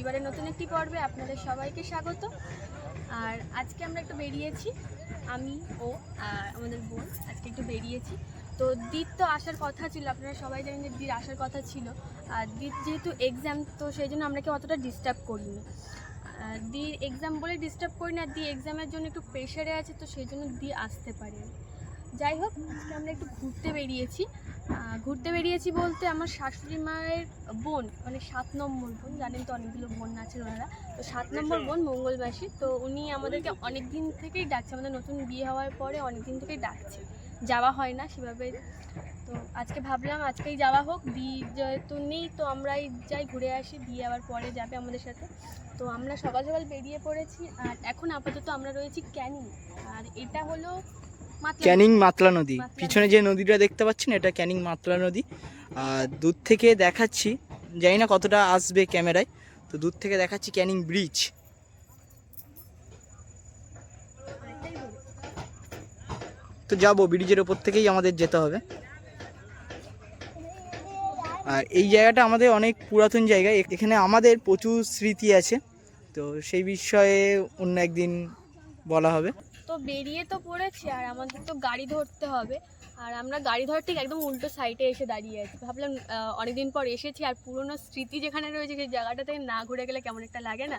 পরিবারের নতুন একটি পর্বে আপনাদের সবাইকে স্বাগত। আর আজকে আমরা একটু বেরিয়েছি, আমি, ও আমাদের বোন আজকে একটু বেরিয়েছি। তো দিদ তো আসার কথা ছিল, আপনারা সবাই জানেন যে দির আসার কথা ছিল। আর দিদ যেহেতু এক্সাম তো সেই জন্য আমরা কেউ অতটা ডিস্টার্ব করিনি। দি এক্সাম বলে ডিস্টার্ব করি না দি এক্সামের জন্য একটু প্রেশারে আছে, তো সেই জন্য দি আসতে পারেনি। যাই হোক, আজকে আমরা একটু ঘুরতে বেরিয়েছি। ঘুরতে বেরিয়েছি বলতে আমার শাশুড়ি মায়ের বোন মানে সাত নম্বর বোন জানেন তো অনেকগুলো বোন আছে ওনারা। তো সাত নম্বর বোন মঙ্গলবাসী তো উনি আমাদেরকে অনেক দিন থেকেই ডাকছে আমাদের নতুন বিয়ে হওয়ার পরে অনেক দিন থেকেই ডাকছে। যাওয়া হয় না সেভাবে। তো আজকে ভাবলাম আজকেই যাওয়া হোক দি যেহেতু নেই তো আমরাই যাই ঘুরে আসি দিয়ে আবার পরে যাবে আমাদের সাথে। তো আমরা সকাল সকাল বেরিয়ে পড়েছি আর এখন আপাতত আমরা রয়েছি ক্যানিং। আর এটা হলো ক্যানিং মাতলা নদী। পিছনে যে নদীটা দেখতে পাচ্ছেন এটা ক্যানিং মাতলা নদী। আর দূর থেকে দেখাচ্ছি জানি না কতটা আসবে ক্যামেরায় তো দূর থেকে দেখাচ্ছি ক্যানিং ব্রিজ। তো যাব ব্রিজের ওপর থেকেই আমাদের যেতে হবে। আর এই জায়গাটা আমাদের অনেক পুরাতন জায়গা। এখানে আমাদের প্রচুর স্মৃতি আছে তো সেই বিষয়ে অন্য একদিন বলা হবে। তো বেরিয়ে তো পড়েছি আর আমাদের তো গাড়ি ধরতে হবে। আর আমরা গাড়ি ধর ঠিক একদম উল্টো সাইডে এসে দাঁড়িয়ে আছি। ভাবলাম অনেকদিন পর এসেছি আর পুরনো স্মৃতি যেখানে রয়েছে সেই জায়গাটা থেকে না ঘুরে গেলে কেমন একটা লাগে না?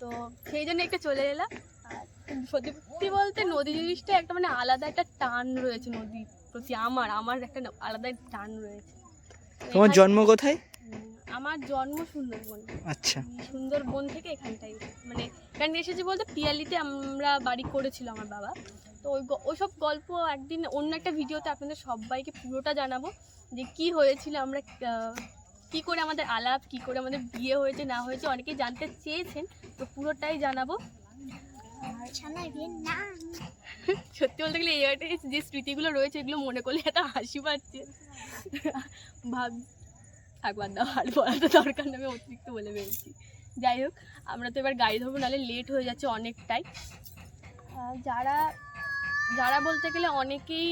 তো সেই জন্য একটু চলে এলাম। আর সত্যি বলতে নদী জিনিসটা একটা মানে আলাদা একটা টান রয়েছে নদীর প্রতি। আমার আমার একটা আলাদা টান রয়েছে। তোমার জন্ম কোথায়? আমার জন্ম সুন্দরবন। আচ্ছা। সুন্দরবন থেকে এখানটাই মানে এখানে এসেছি বলতে পিয়ালিতে আমরা বাড়ি করেছিল আমার বাবা। তো ওই ওইসব গল্প একদিন অন্য একটা ভিডিওতে আপনাদের সবাইকে পুরোটা জানাব যে কি হয়েছিল, আমরা কি করে আমাদের আলাপ, কি করে আমাদের বিয়ে হয়েছে, না হয়েছে অনেকেই জানতে চেয়েছেন, তো পুরোটাই জানাব। সত্যি বলতে গেলে এই যে স্মৃতিগুলো রয়েছে, এগুলো মনে করলে এত হাসি পাচ্ছে। ভাব একবার দাও, আর বলাটা দরকার না আমি অতিরিক্ত বলে ফেলছি। যাই হোক আমরা তো এবার গাড়ি ধরবো নাহলে লেট হয়ে যাচ্ছে অনেকটাই। যারা যারা বলতে গেলে অনেকেই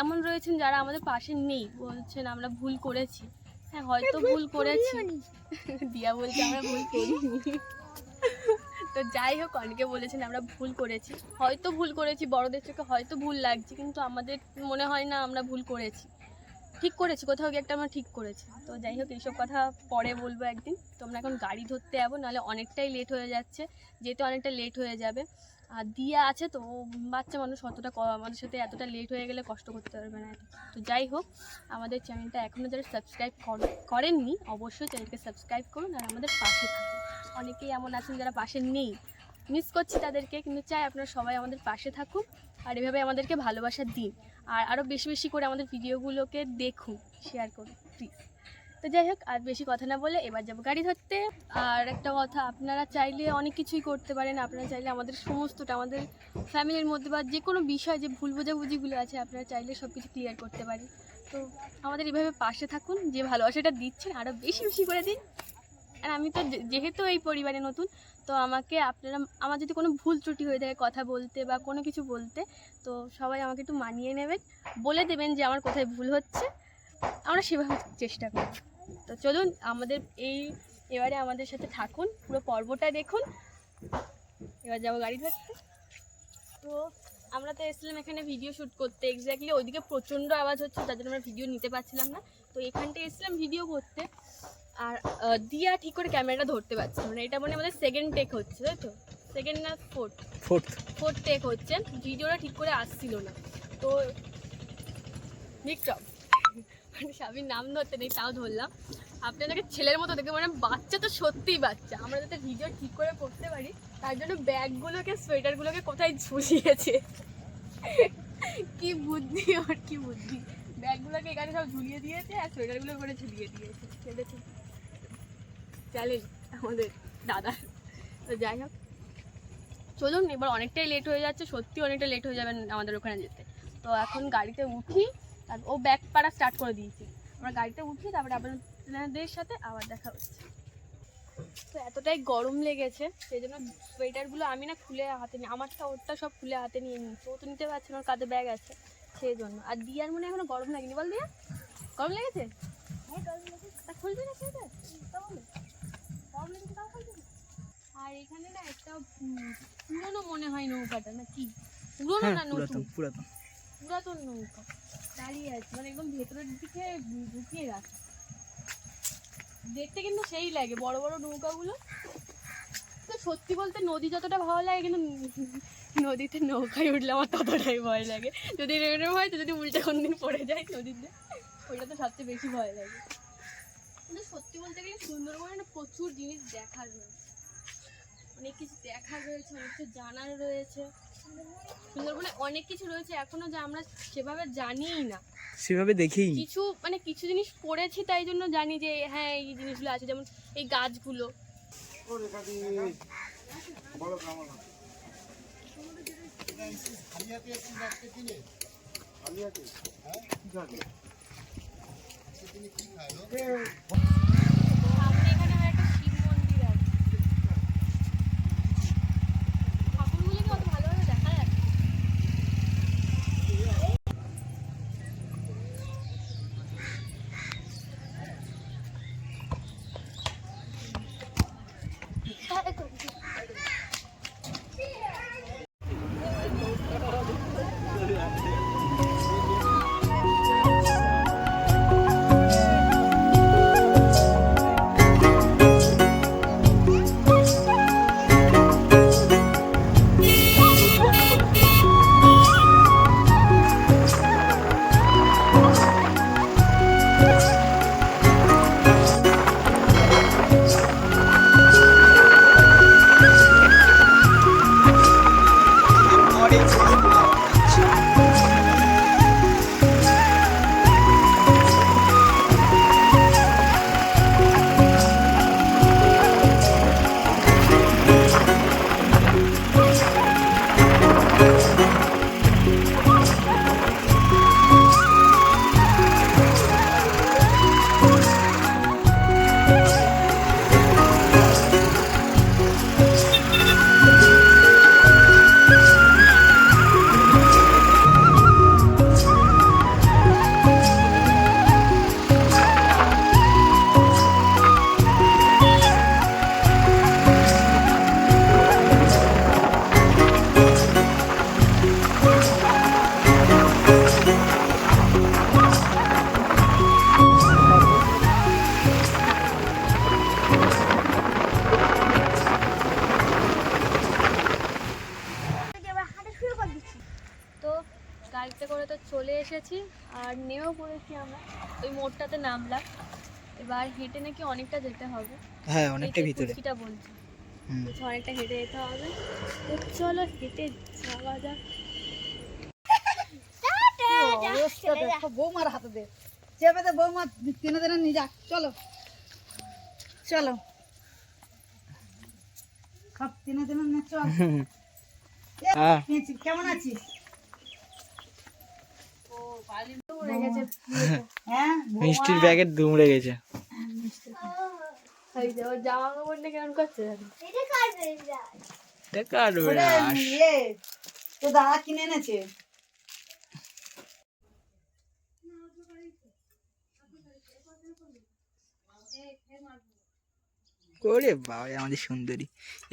এমন রয়েছেন যারা আমাদের পাশে নেই বলছেন আমরা ভুল করেছি। হ্যাঁ হয়তো ভুল করেছি। দিয়া বলছে আমরা ভুল করিনি। তো যাই হোক অনেকে বলেছেন আমরা ভুল করেছি। হয়তো ভুল করেছি বড়দের চোখে হয়তো ভুল লাগছে কিন্তু আমাদের মনে হয় না আমরা ভুল করেছি। ঠিক করেছি, কোথাও গিয়ে একটা আমরা ঠিক করেছি। তো যাই হোক, এইসব কথা পরে বলব একদিন। তোমরা এখন গাড়ি ধরতে যাব, নাহলে অনেকটাই লেট হয়ে যাচ্ছে যেতে অনেকটা লেট হয়ে যাবে। আর দিয়া আছে তো বাচ্চা মানুষ, অতটা আমাদের সাথে এতটা লেট হয়ে গেলে কষ্ট করতে পারবে না। তো যাই হোক, আমাদের চ্যানেলটা এখনও যারা সাবস্ক্রাইব করেননি, অবশ্যই চ্যানেলকে সাবস্ক্রাইব করুন আর আমাদের পাশে থাকুন। অনেকেই এমন আছেন যারা পাশে নেই। মিস করছি তাদেরকে, কিন্তু চাই আপনারা সবাই আমাদের পাশে থাকুন আর এভাবে আমাদেরকে ভালোবাসা দিন। আর আরও বেশি বেশি করে আমাদের ভিডিওগুলোকে দেখুন শেয়ার করুন প্লিজ তো যাই হোক, আর বেশি কথা না বলে এবার যাব গাড়ি ধরতে। আর একটা কথা, আপনারা চাইলে অনেক কিছুই করতে পারেন। আপনারা চাইলে আমাদের সমস্তটা, আমাদের ফ্যামিলির মধ্যে বা যে কোনো বিষয় যে ভুল বোঝাবুঝিগুলো আছে, আপনারা চাইলে সব কিছু ক্লিয়ার করতে পারি তো আমাদের এভাবে পাশে থাকুন, যে ভালোবাসাটা দিচ্ছেন আরও বেশি বেশি করে দিন। আর আমি তো যেহেতু এই পরিবারে নতুন তো আমাকে আপনারা, আমার যদি কোনো ভুল ত্রুটি হয়ে থাকে কথা বলতে বা কোনো কিছু বলতে, তো সবাই আমাকে একটু মানিয়ে নেবেন। বলে দেবেন যে আমার কোথায় ভুল হচ্ছে। আমরা সেভাবে চেষ্টা করি তো চলুন, আমাদের এই, এবারে আমাদের সাথে থাকুন। পুরো পর্বটা দেখুন। এবার যাব গাড়ি ধরতে। তো আমরা তো এসেছিলাম এখানে ভিডিও শ্যুট করতে। এক্স্যাক্টলি ওইদিকে প্রচণ্ড আওয়াজ হচ্ছে, তার জন্য আমরা ভিডিও নিতে পারছিলাম না। তো এখানটায় এসেছিলাম ভিডিও করতে। আর দিয়া ঠিক করে ক্যামেরাটা ধরতে পারছে না। মানে এটা মনে আমাদের সেকেন্ড টেক হচ্ছে তাই তো? সেকেন্ড না ফোর্থ ফোর্থ ফোর্থ টেক হচ্ছে। ভিডিওটা ঠিক করে আসছিল না। তো বিক্রম মানে স্বামীর নাম ধরতে নেই তাও ধরলাম। আপনাদেরকে ছেলের মতো দেখে মানে বাচ্চা তো সত্যিই বাচ্চা। আমরা যাতে ভিডিও ঠিক করে করতে পারি তার জন্য ব্যাগগুলোকে সোয়েটারগুলোকে কোথায় ঝুলিয়েছে? কি বুদ্ধি ওর কি বুদ্ধি। ব্যাগগুলোকে এখানে সব ঝুলিয়ে দিয়েছে আর সোয়েটারগুলো করে ঝুলিয়ে দিয়েছে। ছেলেছে চ্যালেঞ্জ আমাদের দাদা তো যাই হোক। চলুন, এবার অনেকটাই লেট হয়ে যাচ্ছে। সত্যি অনেকটা লেট হয়ে যাবে আমাদের ওখানে যেতে। তো এখন গাড়িতে উঠি, আর ও ব্যাগ পাড়া স্টার্ট করে দিয়েছে। আমরা গাড়িতে উঠি, তারপরে আপনাদের সাথে আবার দেখা হচ্ছে। তো এতটাই গরম লেগেছে, সেই জন্য সোয়েটারগুলো আমি না খুলে হাতে নিই আমারটা, ওরটা সব খুলে হাতে নিয়ে নিচ্ছি ও তো নিতে পারছে না, ওর কাঁধে ব্যাগ আছে। সেই জন্য। আর দিয়ার মনে এখনও গরম লাগেনি। বল দিয়া গরম লেগেছে? খুলবি না সোয়েটার আর এখানে না একটা পুরনো মনে হয় নৌকাটা না কি? পুরনো হ্যাঁ না নতুন? পুরাতন। পুরাতন নৌকা। দাঁড়িয়ে আছে মানে একদম ভেতরের দিকে ঢুকিয়ে রাখা। দেখতে কিন্তু সেই লাগে বড় বড় নৌকাগুলো। তো সত্যি বলতে নদী যতটা ভালো লাগে কিন্তু নদীতে নৌকায় উঠলে আমার ততটাই ভয় লাগে। যদি এরকম হয় তো যদি উল্টে কোন দিন পড়ে যায় নদীতে ওইটা তো সবচেয়ে বেশি ভয় লাগে। কিন্তু সত্যি বলতে গেলে সুন্দরবনে না প্রচুর জিনিস দেখার রয়েছে অনেক কিছু দেখার রয়েছে অনেক কিছু জানার রয়েছে। সুন্দরবনে অনেক কিছু রয়েছে এখনও যা আমরা সেভাবে জানিই না। সেভাবে দেখি কিছু মানে কিছু জিনিস পড়েছি তাই জন্য জানি যে হ্যাঁ এই জিনিসগুলো আছে যেমন এই গাছগুলো। সামনে Yes. চলে এসেছি আর নেমেও পড়েছি আমরা। ওই মোড়টাতে নামলাম। এবার হেঁটে নাকি অনেকটা যেতে হবে। হ্যাঁ অনেকটা ভিতরে। কুচিটা বলছি। অনেকটা হেঁটে যেতে হবে। তো চলো হেঁটে যাওয়া যাক। অবস্থা দেখো বৌমার হাতে দে। চেপে দে বৌমা টেনে টেনে নিয়ে যাক। চলো। চলো। সব টেনে টেনে নে চল। হ্যাঁ কেমন আছিস? মিষ্টির প্যাকেট দুমড়ে গেছে। জামা কাপড়টা বাবা আমাদের সুন্দরী।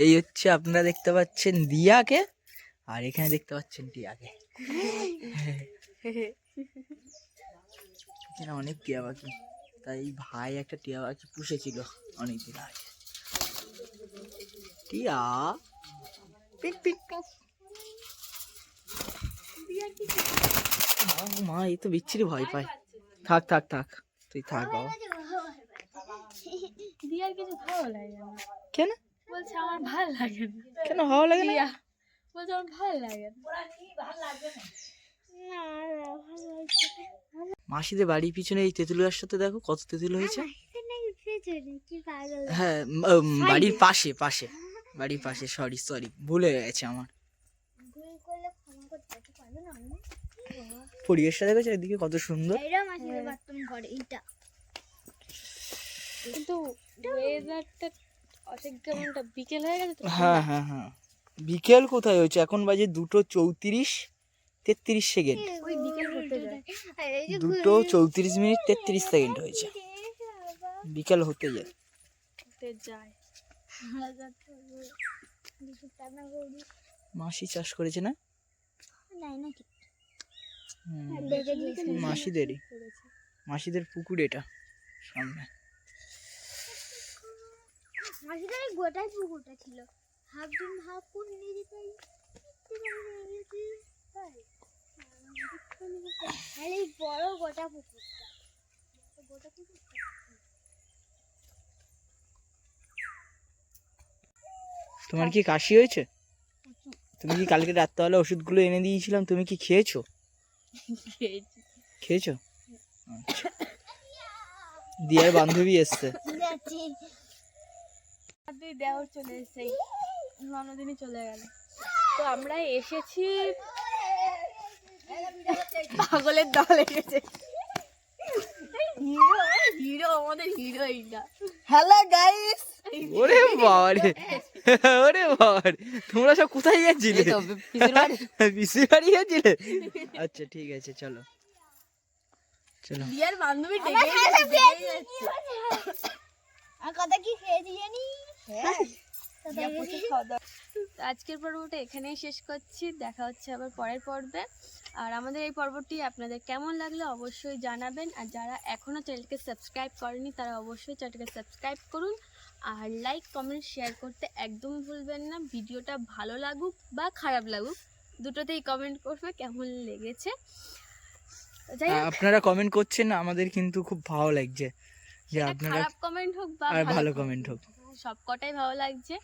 এই হচ্ছে আপনারা দেখতে পাচ্ছেন দিয়াকে, আর এখানে দেখতে পাচ্ছেন টিয়াকে। এখানে অনেক টিয়া পাখি। তাই ভাই একটা টিয়া পাখি পুষেছিল অনেকদিন আগে। টিয়া? পিক পিক। মা এই তো বিচ্ছিরি ভয় পায়। থাক থাক থাক তুই থাক বাবা। দিয়ার কিছু ভালো লাগে না? কেন বলছে আমার ভালো লাগে না। কেন ভালো লাগে না বলছে আমার ভালো লাগে না। মাসিদের বাড়ির পিছনে এই তেঁতুল গাছটাতে দেখো কত তেঁতুল হয়েছে? হ্যাঁ উম, বাড়ির পাশে পাশে বাড়ির পাশে সরি সরি ভুলে গেছে আমার। পরিবেশটা দেখেছ এদিকে কত সুন্দর। কিন্তু ওয়েদারটা বিকেল হয়ে গেছে হ্যাঁ হ্যাঁ হ্যাঁ। বিকেল কোথায় হয়েছে? এখন বাজে দুটো চৌত্রিশ। তেত্রিশ সেকেন্ড। ওই বিকেল হতে দুটো চৌত্রিশ মিনিট তেত্রিশ সেকেন্ড হয়েছে। বিকেল হতে যায়। মাসি চাষ করেছে না? মাসিদেরই। মাসিদের পুকুর এটা সামনে। মাসিদের গোটাই পুকুরটা ছিল। হাফ দিন হাফ কোন নিয়ে যেতে তাহলে বড় গোটা পুকুরটা। গোটা পুকুরটা। তোমার কি কাশি হয়েছে? তুমি কি কালকে রাত্রেবেলা ওষুধগুলো এনে দিয়েছিলাম তুমি কি খেয়েছো? খেয়েছো? দিয়ার বান্ধবী এসছে। যাচ্ছি দুই দেওয়ার চলে এসেছে। ননদিনই চলে গেল। তো আমরা এসেছি পাগলের দল এসেছে হিরো হিরো আমাদের হিরো এইটা হ্যালো গাইস ওরে বাবারে। ওরে বাবারে। তোমরা সব কোথায় গেছিলে? পিসির বাড়ি। গেছিলে? আচ্ছা ঠিক আছে চলো। চলো। বিয়ার বান্ধবী ডেকে কথা কি খেয়েছি জানি তো আজকের পর্বটা এখানেই শেষ করছি। দেখা হচ্ছে আবার পরের পর্বে। আর আমাদের এই পর্বটি আপনাদের কেমন লাগল অবশ্যই জানাবেন। আর যারা এখনও চ্যানেলকে সাবস্ক্রাইব করেনি তারা অবশ্যই চ্যানেলকে সাবস্ক্রাইব করুন। আর লাইক কমেন্ট শেয়ার করতে একদম ভুলবেন না। ভিডিওটা ভালো লাগুক বা খারাপ লাগুক দুটোতেই কমেন্ট করবে কেমন লেগেছে। যাই হোক। আপনারা কমেন্ট করছেন না আমাদের কিন্তু খুব ভালো লাগছে। যে আপনারা খারাপ কমেন্ট হোক বা ভালো কমেন্ট হোক। সব কটাই ভালো লাগছে।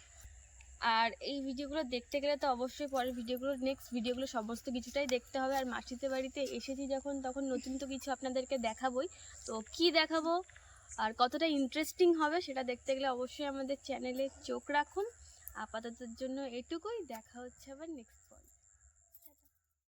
আর এই ভিডিওগুলো দেখতে গেলে তো অবশ্যই পরের ভিডিওগুলো নেক্সট ভিডিওগুলো সমস্ত কিছুটাই দেখতে হবে। আর মাসিতে বাড়িতে এসেছি যখন, তখন নতুন তো কিছু আপনাদেরকে দেখাবই। তো কি দেখাবো? আর কতটা ইন্টারেস্টিং হবে সেটা দেখতে গেলে অবশ্যই আমাদের চ্যানেলে চোখ রাখুন। আপাততের জন্য এটুকুই। দেখা হচ্ছে আবার নেক্সট